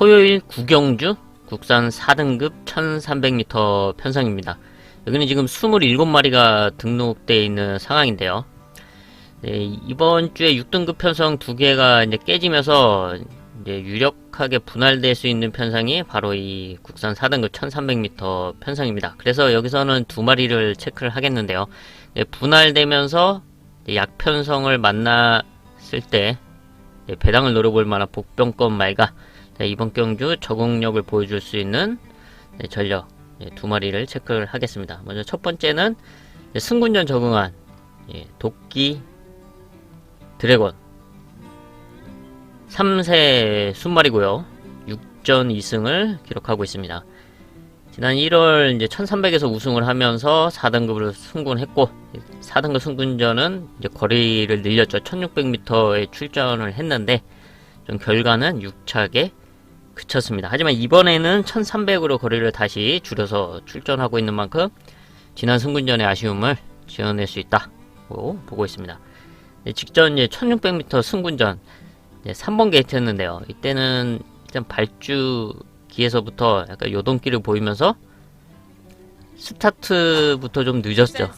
토요일 구경주 국산 4등급 1300m 편성입니다. 여기는 지금 27마리가 등록되어 있는 상황인데요. 네, 이번 주에 6등급 편성 두 개가 이제 깨지면서 이제 유력하게 분할될 수 있는 편성이 바로 이 국산 4등급 1300m 편성입니다. 그래서 여기서는 두 마리를 체크를 하겠는데요. 네, 분할되면서 이제 약 편성을 만났을 때 네, 배당을 노려볼 만한 복병권 말과 네, 이번 경주 적응력을 보여줄 수 있는 네, 전력 네, 두 마리를 체크를 하겠습니다. 먼저 첫 번째는 네, 승군전 적응한 예, 도끼 드래곤 3세 순말이고요. 6전 2승을 기록하고 있습니다. 지난 1월 이제 1300에서 우승을 하면서 4등급으로 승군했고 4등급 승군전은 이제 거리를 늘렸죠. 1600m에 출전을 했는데 좀 결과는 6착에 그쳤습니다. 하지만 이번에는 1300으로 거리를 다시 줄여서 출전하고 있는 만큼 지난 승군전의 아쉬움을 지어낼 수 있다고 보고 있습니다. 네, 직전 이제 1600m 승군전 이제 3번 게이트였는데요. 이때는 일단 발주기에서부터 약간 요동기를 보이면서 스타트부터 좀 늦었죠.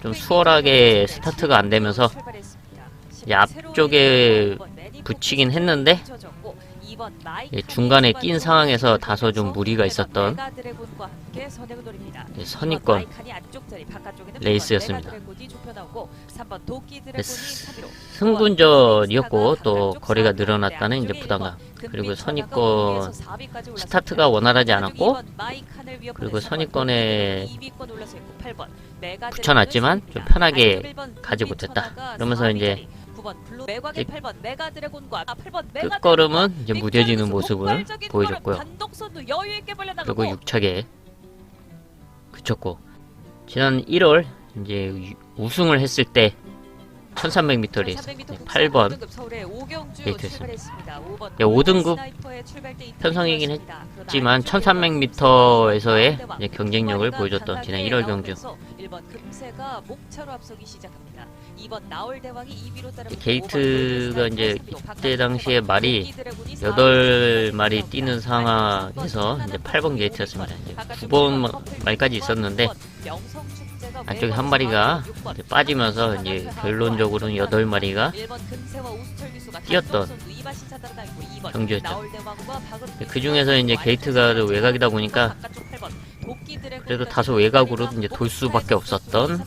좀 수월하게 스타트가 안 되면서 앞쪽에 붙이긴 했는데 예, 중간에 낀 상황에서 다소 좀 무리가 있었던 예, 선입권 레이스였습니다. 네, 승군전이었고 또 거리가 늘어났다는 이제 부담감 그리고 선입권 스타트가 원활하지 않았고 그리고 선입권에 붙여놨지만 좀 편하게 가지 못했다. 그러면서 이제 끝걸음은 이제 무뎌지는 모습을 보여줬고요. 그리고 6차게 그쳤고 지난 1월 이제 유- 우승을 했을 때 1300m 레이스 8번 게이트였습니다. 5등급 편성이긴 했지만 1300m에서의 경쟁력을 보여줬던 지난 1월 경주 1번 금세가 목차로 앞서기 시작합니다. 2번 나올 대왕이 2위로 따라 게이트가 이제 이때 당시에 말이 8마리 뛰는 상황에서 이제 8번 게이트였습니다. 이제 9번 말까지 있었는데 안쪽에 한 마리가 이제 빠지면서 이제 결론적으로는 8마리가 뛰었던 경주였죠. 그 중에서 이제 게이트가 외곽이다 보니까 그래도 다소 외곽으로 이제 돌 수밖에 없었던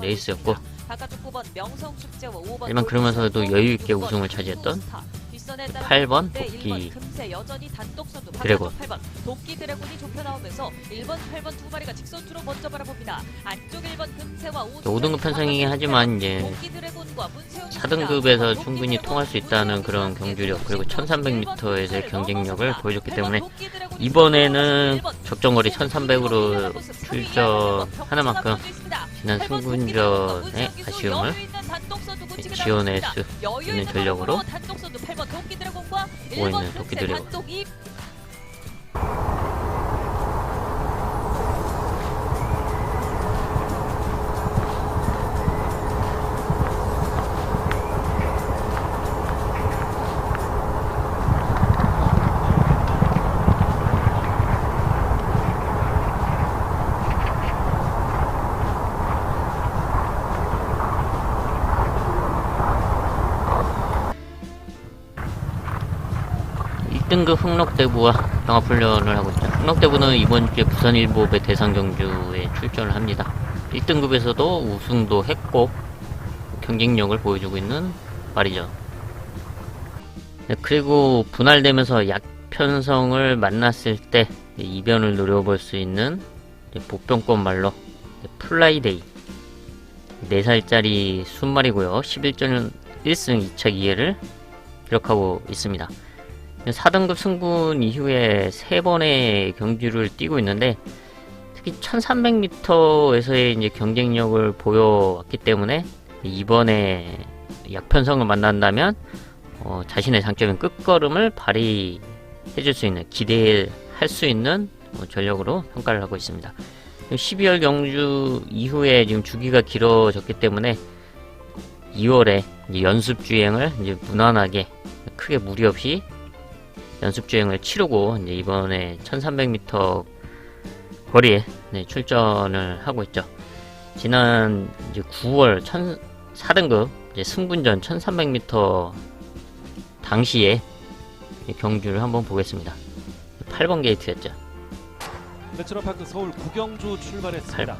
레이스였고 하지만 그러면서도 여유 있게 우승을 차지했던 8번 도끼 드래곤. 도끼 드래곤이 좁혀 나오면서 1번, 8번 두 마리가 직선주로 먼저 바라봅니다. 안쪽 1번 금세와 5등급 편성이긴 하지만 이제 4등급에서 충분히 통할 수 있다는 그런 경주력 그리고 1300m에서의 경쟁력을 보여줬기 때문에 이번에는 적정거리 1300으로 출전하는 만큼 지난 승군전의 아쉬움을 지원할 수 있는 전력으로 보고 있는 도끼 드래 1등급 흥록대부와 병합훈련을 하고 있죠. 흥록대부는 이번 주에 부산일보배 대상 경주에 출전을 합니다. 1등급에서도 우승도 했고 경쟁력을 보여주고 있는 말이죠. 네, 그리고 분할되면서 약편성을 만났을 때 이변을 노려볼 수 있는 복병권 말로 플라이데이 4살짜리 순말이고요. 11전 1승 2차 2회를 기록하고 있습니다. 4등급 승군 이후에 3번의 경주를 뛰고 있는데 특히 1300m에서의 이제 경쟁력을 보여왔기 때문에 이번에 약편성을 만난다면 어, 자신의 장점인 끝걸음을 발휘해줄 수 있는 기대할 수 있는 어, 전력으로 평가를 하고 있습니다. 12월 경주 이후에 지금 주기가 길어졌기 때문에 2월에 연습 주행을 이제 무난하게 크게 무리 없이 연습 주행을 치르고 이제 이번에 1300m 거리에 네, 출전을 하고 있죠. 지난 이제 9월 1000 4등급 이제 승군전 1300m 당시에 경주를 한번 보겠습니다. 8번 게이트였죠. 내추럴파크 서울 구경주 출발했습니다.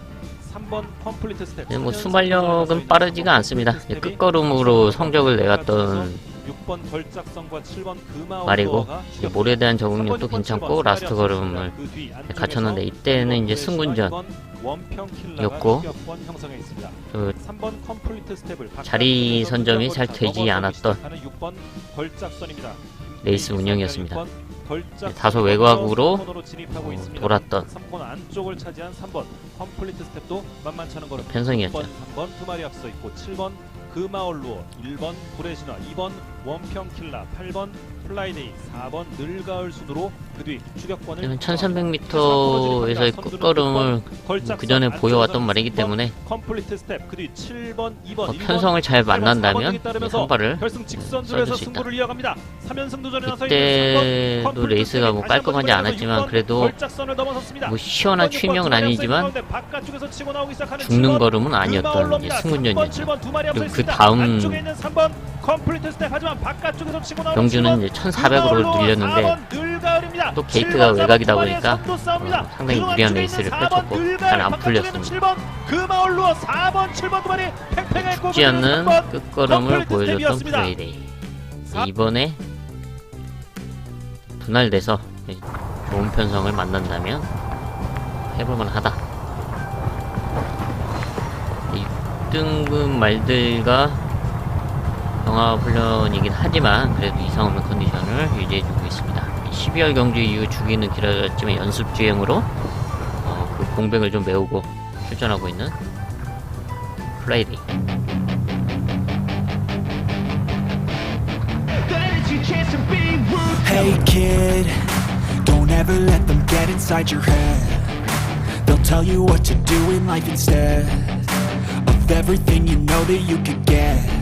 3번 컴플리트 스텝. 네, 뭐 순발력은 빠르지가 않습니다. 끝걸음으로 성적을 내갔던 6번 걸작성과 7번 금아웃 말이고 이제 몰에 대한 적응력도 괜찮고 라스트 걸음을 갖췄는데 이때는 이제 승군전이었고 그 3번 컴플리트 스텝을 자리 선점이 잘 되지 않았던 6번 걸작선입니다. 레이스 운영이었습니다. 다소 외곽으로 어. 돌았던 3번 안쪽을 차지한 3번 컴플리트 스텝도 만만치 않은 걸음 편성이었죠. 6번, 3번 두 마리 앞서 있고 7번 금아울루어 1번 불의 신화 2번 원평 킬라 8번 플라이데이 4번 늘가을 순으로 그 뒤 추격권을 1300m에서의 끝걸음을 그 전에 보여왔던 말이기 때문에 컴플리트 스텝 그 뒤 7번 2번 어, 편성을 잘 만난다면 한 발을 결승 직선줄에서 수 있다. 승부를 이어갑니다. 3연승 도전에 나서 그때도 3번 레이스가 뭐 깔끔하지 않았지만 그래도 6번 걸작선을 넘어섰습니다. 뭐 시원한 취명은 아니지만 바깥쪽에서 치고 나오기 시작하는 죽는 7번 걸음 은 아니었던 이제 승군전이었죠. 그리고 그 다음 경주는 이제 1400으로 늘렸는데 또 게이트가 외곽이다 보니까 어, 상당히 유리한 레이스를 펼쳤고 잘 안 풀렸습니다. 죽지 않는 끝걸음을 보여줬던 브레이데이 이번에 분할돼서 좋은 편성을 만난다면 해볼만 하다 6등급 말들과 영화훈련이긴 하지만 그래도 이상 없는 컨디션을 유지해주고 있습니다 12월 경주 이후 주기는 길어졌지만 연습 주행으로 어, 그 공백을 좀 메우고 출전하고 있는 instead of everything you know that you could get.